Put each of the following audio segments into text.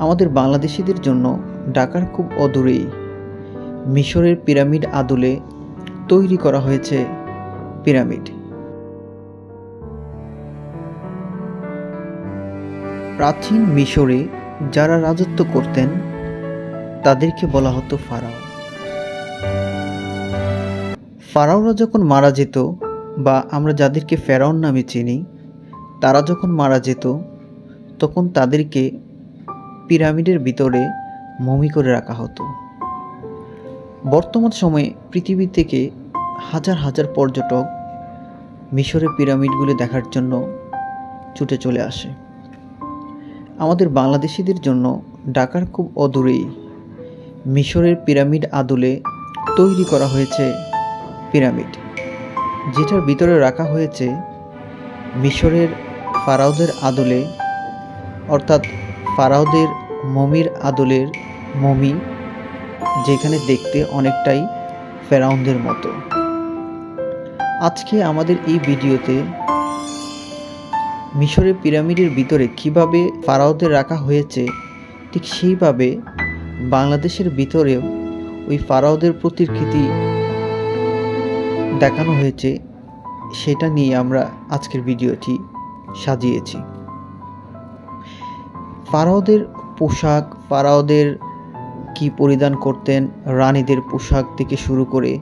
আমাদের বাংলাদেশিদের জন্য ঢাকার খুব অদূরেই। মিশরের পিরামিড আদলে তৈরি করা হয়েছে পিরামিড। প্রাচীন মিশরে যারা রাজত্ব করতেন, তাদেরকে বলা হতো ফারাও। ফারাওরা যখন মারা যেত বা আমরা যাদেরকে ফেরাউন নামে চিনি, তারা যখন মারা যেত, তখন তাদেরকে পিরামিডের ভিতরে মমি করে রাখা হতো। বর্তমান সময়ে পৃথিবী থেকে হাজার হাজার পর্যটক মিশরের পিরামিডগুলি দেখার জন্য ছুটে চলে আসে। আমাদের বাংলাদেশিদের জন্য ঢাকার খুব অদূরেই মিশরের পিরামিড আদলে তৈরি করা হয়েছে পিরামিড, যেটার ভিতরে রাখা হয়েছে মিশরের ফারাওদের আদলে, অর্থাৎ ফারাওদের মমির আদলের মমি, যেখানে দেখতে অনেকটাই ফেরাউনদের মতো। আজকে আমাদের এই ভিডিওতে মিশরের পিরামিডের ভিতরে কীভাবে ফারাওদের রাখা হয়েছে, ঠিক সেইভাবে বাংলাদেশের ভিতরেও ওই ফারাওদের প্রতিকৃতি দেখানো হয়েছে, সেটা নিয়ে আমরা আজকের ভিডিওটি সাজিয়েছি। ফারাওদের পোশাক, ফারাওদের কি পরিধান করতেন, রানীদের পোশাক থেকে শুরু করে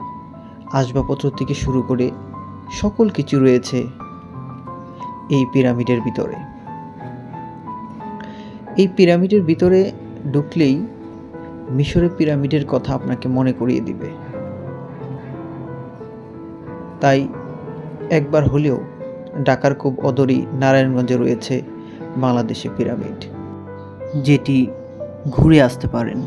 আসবাবপত্র থেকে শুরু করে সকল কিছু রয়েছে এই পিরামিডের ভিতরে। এই পিরামিডের ভিতরে ঢুকলেই মিশরের পিরামিডের কথা আপনাকে মনে করিয়ে দিবে। তাই একবার হলেও ঢাকার খুব অদরি নারায়ণগঞ্জে রয়েছে বাংলাদেশে পিরামিড। যেটি ঘুরে আসতে পারেন।